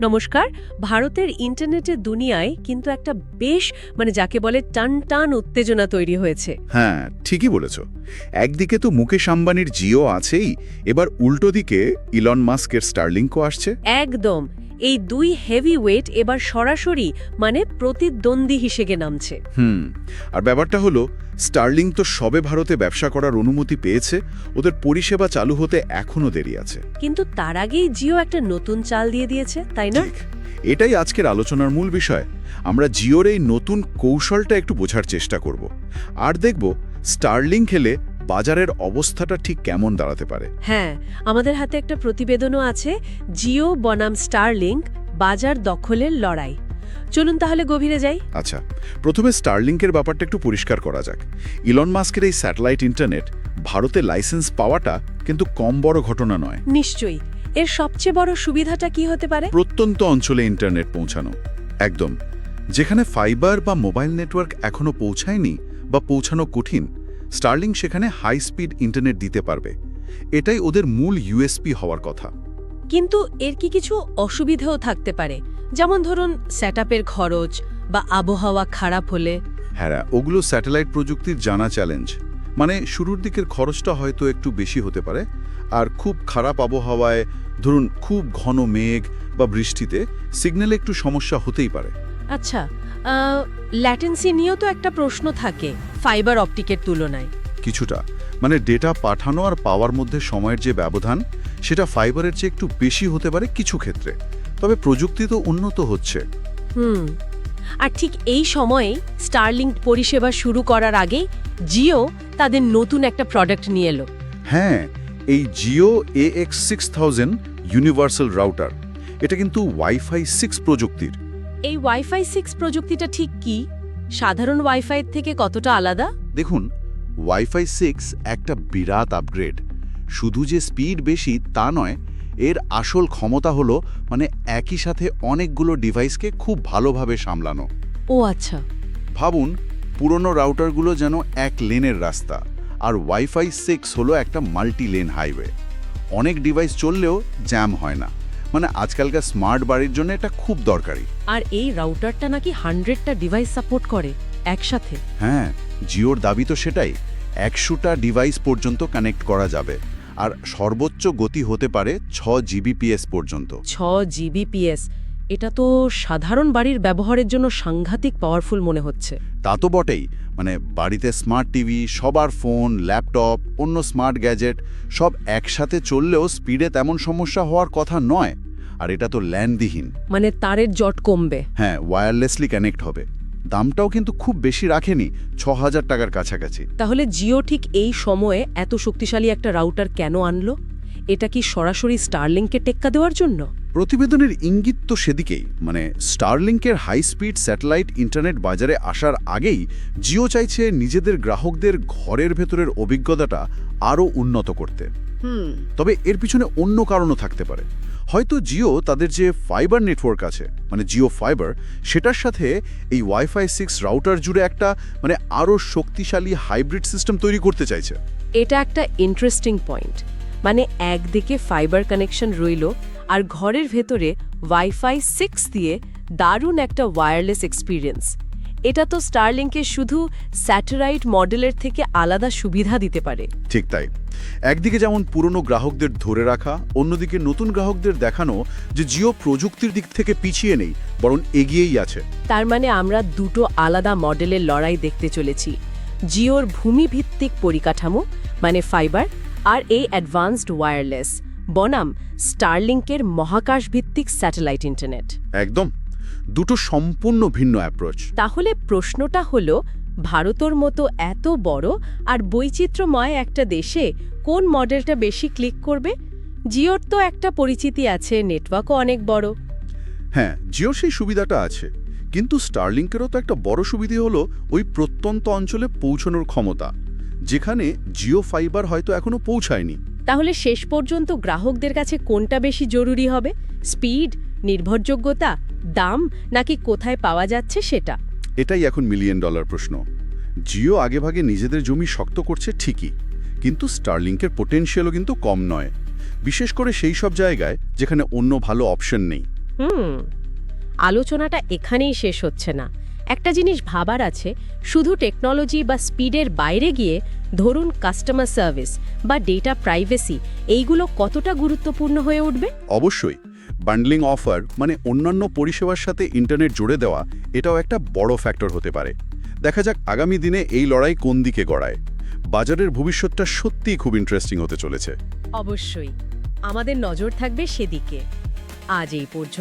নমস্কার ভারতের ইন্টারনেটের দুনিয়ায় কিন্তু একটা বেশ মানে যাকে বলে টান টান উত্তেজনা তৈরি হয়েছে। হ্যাঁ ঠিকই বলেছ। একদিকে তো মুকেশ আম্বানির জিও আছেই এবার উল্টো দিকে ইলন মাস্কের স্টারলিংকও আসছে। একদম এই দুই হেভি ওয়েট এবার সরাসরি মানে প্রতিদ্বন্দ্বী হিসেবে নামছে। হুম আর ব্যাপারটা হলো স্টারলিং তো সবে ভারতে ব্যবসা করার অনুমতি পেয়েছে ওদের পরিষেবা চালু হতে এখনও দেরি আছে। কিন্তু তার আগেই জিও একটা নতুন চাল দিয়ে দিয়েছে তাই না? এটাই আজকের আলোচনার মূল বিষয়। আমরা জিওর এই নতুন কৌশলটা একটু বোঝার চেষ্টা করব। আর দেখব স্টার্লিং খেলে বাজারের অবস্থাটা ঠিক কেমন দাঁড়াতে পারে। হ্যাঁ আমাদের হাতে একটা প্রতিবেদনও আছে জিও বনাম স্টারলিংক বাজার দখলের লড়াই। চলুন তাহলে গভীরে যাই। আচ্ছা প্রথমে স্টারলিংকের ব্যাপারটা একটু পরিষ্কার করা যাক। ইলন মাস্কের এই স্যাটেলাইট ইন্টারনেট ভারতে লাইসেন্স পাওয়াটা কিন্তু কম বড় ঘটনা নয়। নিশ্চয়ই। এর সবচেয়ে বড় সুবিধাটা কি হতে পারে? প্রত্যন্ত অঞ্চলে ইন্টারনেট পৌঁছানো। একদম। যেখানে ফাইবার বা মোবাইল নেটওয়ার্ক এখনও পৌঁছায়নি বা পৌঁছানো কঠিন স্টার্লিং সেখানে হাই স্পিড ইন্টারনেট দিতে পারবে। এটাই ওদের মূল ইউএসপি হওয়ার কথা। কিন্তু এর কি কিছু অসুবিধেও থাকতে পারে? যেমন ধরুন সেটআপের খরচ বা আবহাওয়া খারাপ হলে। হ্যাঁ ওগুলো স্যাটেলাইট প্রযুক্তির জানা চ্যালেঞ্জ মানে শুরুর দিকের খরচটা হয়তো একটু বেশি হতে পারে আর খুব খারাপ আবহাওয়ায় ধরুন খুব ঘন মেঘ বা বৃষ্টিতে সিগন্যালে একটু সমস্যা হতেই পারে। আচ্ছা ল্যাটেন্সি নিয়েও তো একটা প্রশ্ন থাকে ফাইবার অপটিকের তুলনায়। কিছুটা। মানে ডেটা পাঠানো আর পাওয়ার মধ্যে সময়ের যে ব্যবধান সেটা ফাইবারের চেয়ে একটু বেশি হতে পারে কিছু ক্ষেত্রে। তবে প্রযুক্তি তো উন্নত হচ্ছে। হুম আর ঠিক এই সময়ে স্টারলিংক পরিষেবা শুরু করার আগে জিও তাদের নতুন একটা প্রোডাক্ট নিয়ে এলো। হ্যাঁ এই Jio A X six thousand universal router এটা কিন্তু ওয়াইফাই সিক্স প্রযুক্তির। এই ওয়াইফাই সিক্স প্রযুক্তিটা ঠিক কি? সাধারণ ওয়াইফাইয়ের থেকে কতটা আলাদা? দেখুন ওয়াইফাই সিক্স একটা বিরাট আপগ্রেড শুধু যে স্পিড বেশি তা নয় এর আসল ক্ষমতা হলো মানে একই সাথে অনেকগুলো ডিভাইসকে খুব ভালোভাবে সামলানো। ও আচ্ছা। ভাবুন পুরনো রাউটারগুলো যেন এক লেনের রাস্তা আর ওয়াইফাই সিক্স হলো একটা মাল্টি লেন হাইওয়ে। অনেক ডিভাইস চললেও জ্যাম হয় না মানে আজকালকার স্মার্ট বাড়ির জন্য এটা খুব দরকারি। আর এই রাউটারটা নাকি হান্ড্রেডটা ডিভাইস সাপোর্ট করে একসাথে? হ্যাঁ জিওর দাবি তো সেটাই একশোটা ডিভাইস পর্যন্ত কানেক্ট করা যাবে। আর সর্বোচ্চ গতি হতে পারে ছ জিবিপিএস পর্যন্ত। ছ জিবিপিএস এটা তো সাধারণ বাড়ির ব্যবহারের জন্য সাংঘাতিক পাওয়ারফুল মনে হচ্ছে। তা তো বটেই মানে বাড়িতে স্মার্ট টিভি সবার ফোন ল্যাপটপ অন্য স্মার্ট গ্যাজেট সব একসাথে চললেও স্পিডে তেমন সমস্যা হওয়ার কথা নয়। আর এটা তো ল্যান্ডবিহীন। মানে তারের জট কমবে। হ্যাঁ ওয়্যারলেসলি কানেক্ট হবে। দামটাও কিন্তু খুব বেশি রাখেনি ছ হাজার টাকার কাছাকাছি। তাহলে জিও ঠিক এই সময়ে এত শক্তিশালী একটা রাউটার কেন আনলো? এটা কি সরাসরি স্টারলিংকে টেক্কা দেওয়ার জন্য? প্রতিবেদনের ইঙ্গিত তো সেদিকেই মানে স্টারলিংকের হাই স্পিড স্যাটেলাইট ইন্টারনেট বাজারে আসার আগেই জিও চাইছে নিজেদের গ্রাহকদের ঘরের ভেতরের অভিজ্ঞতাটা আরও উন্নত করতে। তবে এর পিছনে অন্য কারণও থাকতে পারে। হয়তো জিও তাদের যে ফাইবার নেটওয়ার্ক আছে মানে জিও ফাইবার সেটার সাথে এই ওয়াইফাই সিক্স রাউটার জুড়ে একটা মানে আরও শক্তিশালী হাইব্রিড সিস্টেম তৈরি করতে চাইছে। এটা একটা ইন্টারেস্টিং পয়েন্ট মানে একদিকে ফাইবার কানেকশন রইল, আর ঘরের ভেতরে ওয়াইফাই সিক্স দিয়ে দারুণ একটা ওয়্যারলেস এক্সপিরিয়েন্স এটা তো স্টারলিংকে শুধু স্যাটেলাইট মডেলের থেকে আলাদা সুবিধা দিতে পারে। ঠিক তাই। একদিকে যেমন পুরনো গ্রাহকদের ধরে রাখা অন্যদিকে নতুন গ্রাহকদের দেখানো যে জিও প্রযুক্তির দিক থেকে পিছিয়ে নেই বরং এগিয়েই আছে। তার মানে আমরা দুটো আলাদা মডেলের লড়াই দেখতে চলেছি। জিওর ভূমিভিত্তিক পরিকাঠামো মানে ফাইবার আর এই অ্যাডভান্সড ওয়্যারলেস বনাম স্টারলিংকের মহাকাশ ভিত্তিক স্যাটেলাইট ইন্টারনেট। একদম। দুটো সম্পূর্ণ ভিন্ন অ্যাপ্রোচ তাহলে প্রশ্নটা হলো ভারতর মতো এত বড় আর বৈচিত্র্যময় একটা দেশে কোন মডেলটা বেশি ক্লিক করবে? জিওর তো একটা পরিচিতি আছে নেটওয়ার্কও অনেক বড়। হ্যাঁ জিওর সেই সুবিধাটা আছে কিন্তু স্টারলিংকেরও তো একটা বড় সুবিধে হলো ওই প্রত্যন্ত অঞ্চলে পৌঁছানোর ক্ষমতা যেখানে জিও ফাইবার হয়তো এখনও পৌঁছায়নি। তাহলে শেষ পর্যন্ত গ্রাহকদের কাছে কোনটা বেশি জরুরি হবে? স্পিড নির্ভরযোগ্যতা দাম নাকি কোথায় পাওয়া যাচ্ছে সেটা? এটাই এখন মিলিয়ন ডলার প্রশ্ন। জিও আগেভাগে নিজেদের জমি শক্ত করছে ঠিকই কিন্তু স্টারলিংকের পোটেনশিয়ালও কিন্তু কম নয়। বিশেষ করে সেই সব জায়গায় যেখানে অন্য ভালো অপশন নেই। হুম আলোচনাটা এখানেই শেষ হচ্ছে না। একটা জিনিস ভাবার আছে শুধু টেকনোলজি বা স্পিডের বাইরে গিয়ে ধরুন কাস্টমার সার্ভিস বা ডেটা প্রাইভেসি এইগুলো কতটা গুরুত্বপূর্ণ হয়ে উঠবে? অবশ্যই বান্ডলিং অফার মানে অন্যান্য পরিষেবার সাথে ইন্টারনেট জুড়ে দেওয়া, এটাও একটা বড় ফ্যাক্টর হতে পারে। দেখা যাক আগামী দিনে এই লড়াই কোন দিকে গড়ায়। বাজারের ভবিষ্যৎটা সত্যিই খুব ইন্টারেস্টিং হতে চলেছে। অবশ্যই। আমাদের নজর থাকবে সেদিকে। আজ এই পর্যন্ত